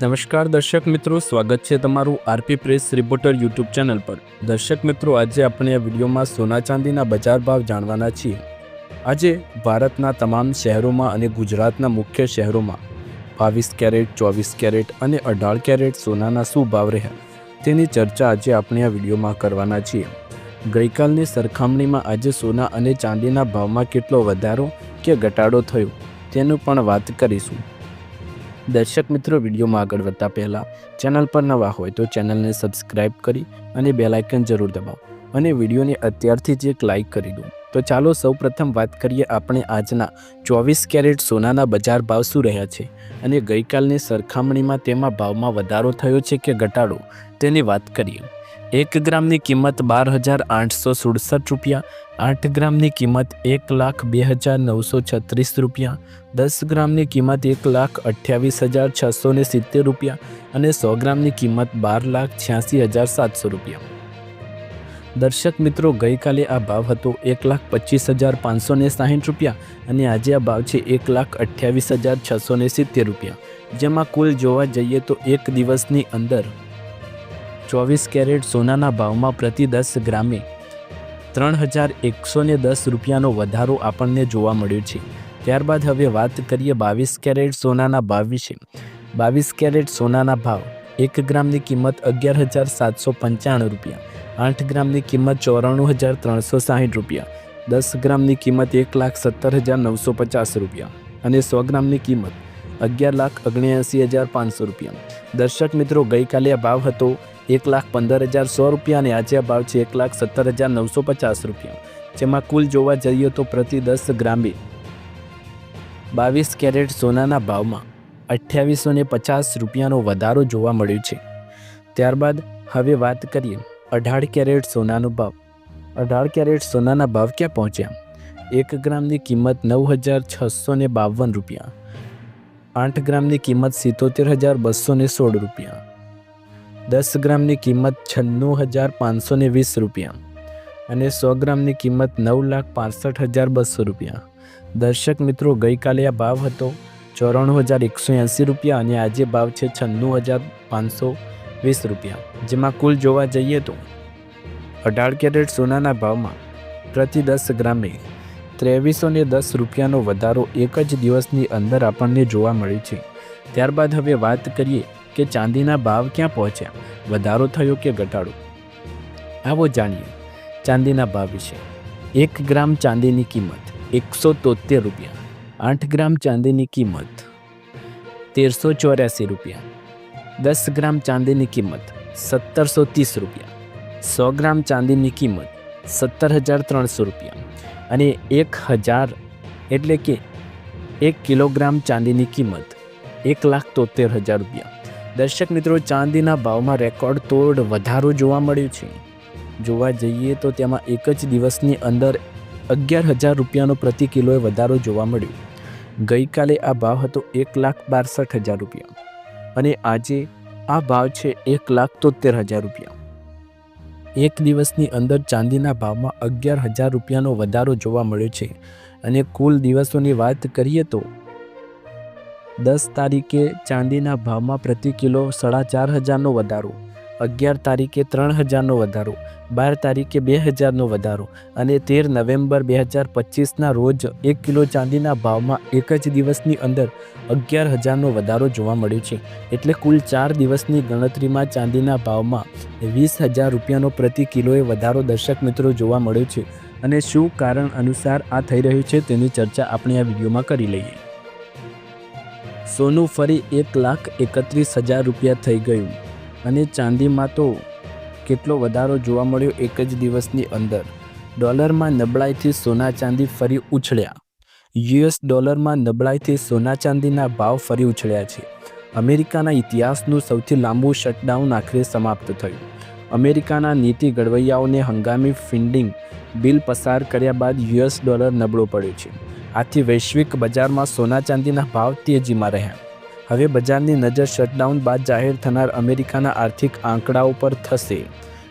નમસ્કાર દર્શક મિત્રો, સ્વાગત છે તમારું RP press reporter YouTube channel પર. દર્શક મિત્રો, આજે આપણે આ વિડીયોમાં સોના ચાંદીના બજાર ભાવ જાણવાના છીએ. આજે ભારતના તમામ શહેરોમાં અને ગુજરાતના મુખ્ય શહેરોમાં બાવીસ કેરેટ, ચોવીસ કેરેટ અને અઢાર કેરેટ સોનાના શું ભાવ રહ્યા? તેની ચર્ચા આજે આપણે આ વિડીયોમાં કરવાના છીએ. ગઈકાલની સરખામણીમાં આજે સોના અને ચાંદીના ભાવમાં કેટલો વધારો કે ઘટાડો થયો તેનું પણ વાત કરીશું. દર્શક મિત્રો, વિડીયોમાં આગળ વધતા પહેલાં ચેનલ પર નવા હોય તો ચેનલને સબસ્ક્રાઇબ કરી અને બેલાઇકન જરૂર દબાવો અને વિડીયોને અત્યારથી જ એક લાઇક કરી દો. તો ચાલો સૌપ્રથમ વાત કરીએ આપણે આજના ચોવીસ કેરેટ સોનાના બજાર ભાવ શું રહ્યા છે? અને ગઈકાલની સરખામણીમાં તેમાં ભાવમાં વધારો થયો છે કે ઘટાડો? તેની વાત કરીએ. એક ગ્રામની કિંમત બાર હજાર આઠસો સુડસઠ રૂપિયા, આઠ ગ્રામની કિંમત એક લાખ બે હજાર નવસો છત્રીસ રૂપિયા, દસ ગ્રામની કિંમત એક લાખ અઠ્યાવીસ હજાર છસો સિત્તેર રૂપિયા અને સો ગ્રામની કિંમત બાર લાખ છ્યાસી હજાર સાતસો રૂપિયા. દર્શક મિત્રો, ગઈકાલે આ ભાવ હતો એક લાખ પચીસ હજાર પાંચસો ને સાહીઠ રૂપિયા અને આજે આ ભાવ છે એક લાખ અઠ્યાવીસ હજાર છસો ને સિત્તેર રૂપિયા. જેમાં કુલ જોવા જઈએ તો એક દિવસની અંદર ચોવીસ કેરેટ સોનાના ભાવમાં પ્રતિ દસ ગ્રામે ત્રણ હજાર એકસો ને દસ રૂપિયાનો વધારો આપણને જોવા મળ્યો છે. ત્યારબાદ હવે વાત કરીએ બાવીસ કેરેટ સોનાના ભાવ વિશે. બાવીસ કેરેટ સોનાના ભાવ એક ગ્રામની કિંમત અગિયાર હજાર સાતસો પંચાણું રૂપિયા, આઠ ગ્રામની કિંમત ચોરાણું હજાર ત્રણસો સાહીઠ રૂપિયા, દસ ગ્રામની કિંમત એક લાખ સત્તર હજાર નવસો પચાસ રૂપિયા અને સો ગ્રામની કિંમત અગિયાર લાખ ઓગણ્યાસી હજાર પાંચસો રૂપિયા. દર્શક મિત્રો, ગઈકાલે આ ભાવ હતો એક લાખ પંદર હજાર સો રૂપિયા અને આજે આ ભાવ છે એક લાખ સત્તર હજાર નવસો પચાસ રૂપિયા. જેમાં કુલ જોવા જઈએ તો પ્રતિ દસ ગ્રામે બાવીસ કેરેટ સોનાના ભાવમાં અઠ્યાવીસો ને પચાસ રૂપિયાનો વધારો જોવા મળ્યો છે. ત્યારબાદ હવે વાત કરીએ અઢાર કેરેટ સોનાનો ભાવ. અઢાર કેરેટ સોનાના ભાવ ક્યાં પહોંચ્યા? એક ગ્રામની કિંમત નવ હજાર છસો ને બાવન રૂપિયા. આઠ ગ્રામની કિંમત સિત્તોતેર હજાર બસો ને સોળ રૂપિયા. દસ ગ્રામની કિંમત છન્નું હજાર પાંચસો ને વીસ રૂપિયા. અને સો ગ્રામની કિંમત નવ લાખ પાસઠ હજાર બસો રૂપિયા. દર્શક મિત્રો, ગઈકાલે આ ભાવ હતો ચોરાણું હજાર એકસો એંસી રૂપિયા અને આજે ભાવ છે છન્નું હજાર પાંચસો વીસ રૂપિયા. જેમાં કુલ જોવા જઈએ તો અઢાર કેરેટ સોનાના ભાવમાં પ્રતિ દસ ગ્રામે ત્રેવીસો ને દસ રૂપિયાનો વધારો એક જ દિવસની અંદર આપણને જોવા મળ્યો છે. ત્યારબાદ હવે વાત કરીએ કે ચાંદીના ભાવ ક્યાં પહોંચ્યા? વધારો થયો કે ઘટાડો? આવો જાણીએ ચાંદીના ભાવ વિશે. એક ગ્રામ ચાંદીની કિંમત એકસો તોતેર રૂપિયા. આઠ ગ્રામ ચાંદીની કિંમત. તેરસો ચોર્યાસી રૂપિયા. દસ ગ્રામ ચાંદીની કિંમત સત્તરસો ત્રીસ રૂપિયા. સો ગ્રામ ચાંદીની કિંમત સત્તર હજાર ત્રણસો રૂપિયા. અને એક હજાર એટલે કે એક કિલોગ્રામ ચાંદીની કિંમત એક લાખ તોતેર હજાર રૂપિયા. દર્શક મિત્રો, ચાંદીના ભાવમાં રેકોર્ડ તોડ વધારો જોવા મળ્યો છે. જોવા જઈએ તો તેમાં એક જ દિવસની અંદર અગિયાર હજાર રૂપિયાનો પ્રતિ કિલોએ વધારો જોવા મળ્યો. ગઈકાલે આ ભાવ હતો એક લાખ બારસઠ હજાર રૂપિયા અને આજે આ ભાવ છે એક લાખ તોતેર હજાર રૂપિયા. એક દિવસની અંદર ચાંદીના ભાવમાં અગિયાર હજાર રૂપિયાનો વધારો જોવા મળ્યો છે અને કુલ દિવસોની વાત કરીએ તો દસ તારીખે ચાંદીના ભાવમાં પ્રતિ કિલો સાડા ચાર હજારનો વધારો અગિયાર તારીખે ત્રણ હજારનો વધારો, બાર તારીખે બે હજારનો વધારો અને તેર નવેમ્બર બે હજાર પચીસના રોજ એક કિલો ચાંદીના ભાવમાં એક જ દિવસની અંદર અગિયાર હજારનો વધારો જોવા મળ્યો છે. એટલે કુલ ચાર દિવસની ગણતરીમાં ચાંદીના ભાવમાં વીસ હજાર રૂપિયાનો પ્રતિ કિલોએ વધારો દર્શક મિત્રો જોવા મળ્યો છે. અને શું કારણ અનુસાર આ થઈ રહ્યું છે તેની ચર્ચા આપણે આ વિડીયોમાં કરી લઈએ. સોનું ફરી એક લાખ એકત્રીસ હજાર રૂપિયા થઈ ગયું. અને ચાંદીમાં તો કેટલો વધારો જોવા મળ્યો એક જ દિવસની અંદર. ડોલરમાં નબળાઈથી સોના ચાંદી ફરી ઉછળ્યા. યુએસ ડોલરમાં નબળાઈથી સોના ચાંદીના ભાવ ફરી ઉછળ્યા છે. અમેરિકાના ઇતિહાસનું સૌથી લાંબુ શટડાઉન આખરે સમાપ્ત થયું. અમેરિકાના નીતિ ઘડવૈયાઓને હંગામી ફિન્ડિંગ બિલ પસાર કર્યા બાદ યુએસ ડોલર નબળો પડ્યો છે. આથી વૈશ્વિક બજારમાં સોના ચાંદીના ભાવ તેજીમાં રહ્યા. હવે બજારની નજર શટડાઉન બાદ જાહેર થનાર અમેરિકાના આર્થિક આંકડાઓ પર થશે.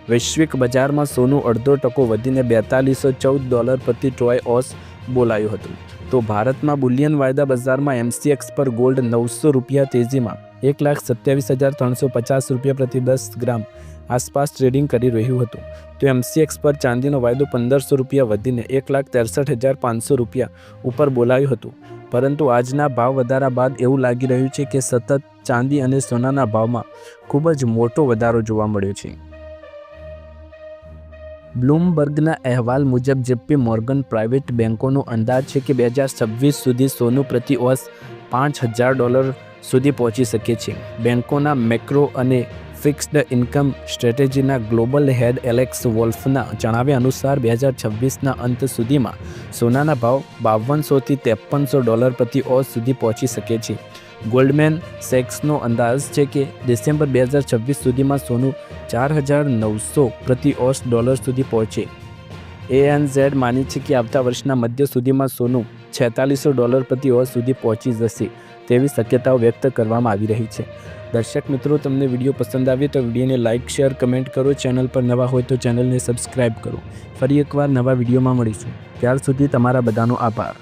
વૈશ્વિક બજારમાં સોનું અડધો ટકો વધીને બેતાલીસો ચૌદ ડોલર પ્રતિ ટ્રોય ઓસ બોલાયું હતું. તો ભારતમાં બુલિયન વાયદા બજારમાં એમસીએક્સ પર ગોલ્ડ નવસો રૂપિયા તેજીમાં એક લાખ સત્યાવીસ હજાર ત્રણસો પચાસ રૂપિયા પ્રતિ દસ ગ્રામ આસપાસ ટ્રેડિંગ કરી રહ્યું હતું. તો એમસીએક્સ પર ચાંદીનો વાયદો પંદરસો રૂપિયા વધીને એક લાખ ત્રેસઠ હજાર પાંચસો રૂપિયા ઉપર બોલાયું હતું. પરંતુ આજના ભાવ વધારા બાદ એવું લાગી રહ્યું છે કે સતત ચાંદી અને સોનાના ભાવમાં ખૂબ જ મોટો વધારો જોવા મળ્યો છે. બ્લૂમબર્ગના અહેવાલ મુજબ જેપી મોર્ગન પ્રાઇવેટ બેન્કોનો અંદાજ છે કે બે હજાર છવ્વીસ સુધી સોનું પ્રતિ ઓસ પાંચ હજાર ડોલર સુધી પહોંચી શકે છે. બેન્કોના મેક્રો અને ફિક્સ્ડ ઇન્કમ સ્ટ્રેટેજીના ગ્લોબલ હેડ એલેક્સ વોલ્ફના જણાવ્યા અનુસાર બે હજાર છવ્વીસના અંત સુધીમાં સોનાના ભાવ બાવનસોથી ત્રેપનસો ડોલર પ્રતિ ઓસ સુધી પહોંચી શકે છે. ગોલ્ડમેન સેક્સનો અંદાજ છે કે ડિસેમ્બર બે હજાર છવ્વીસ સુધીમાં સોનું ચાર હજાર નવસો પ્રતિ ઓસ ડોલર સુધી પહોંચે. એએનઝેડ માને છે કે આવતા વર્ષના મધ્ય સુધીમાં સોનું છેતાલીસો ડોલર પ્રતિ ઓસ સુધી પહોંચી જશે. તેવી શક્યતાઓ વ્યક્ત કરવામાં આવી રહી છે. દર્શક મિત્રો, તમને વીડિયો પસંદ આવે તો વિડીયોને લાઇક શેર, કમેન્ટ કરો. ચેનલ પર નવા હોય તો ચેનલને સબસ્ક્રાઇબ કરો. ફરી એકવાર નવા વિડીયોમાં મળીશું. ત્યાર સુધી તમારા બધાનો આભાર.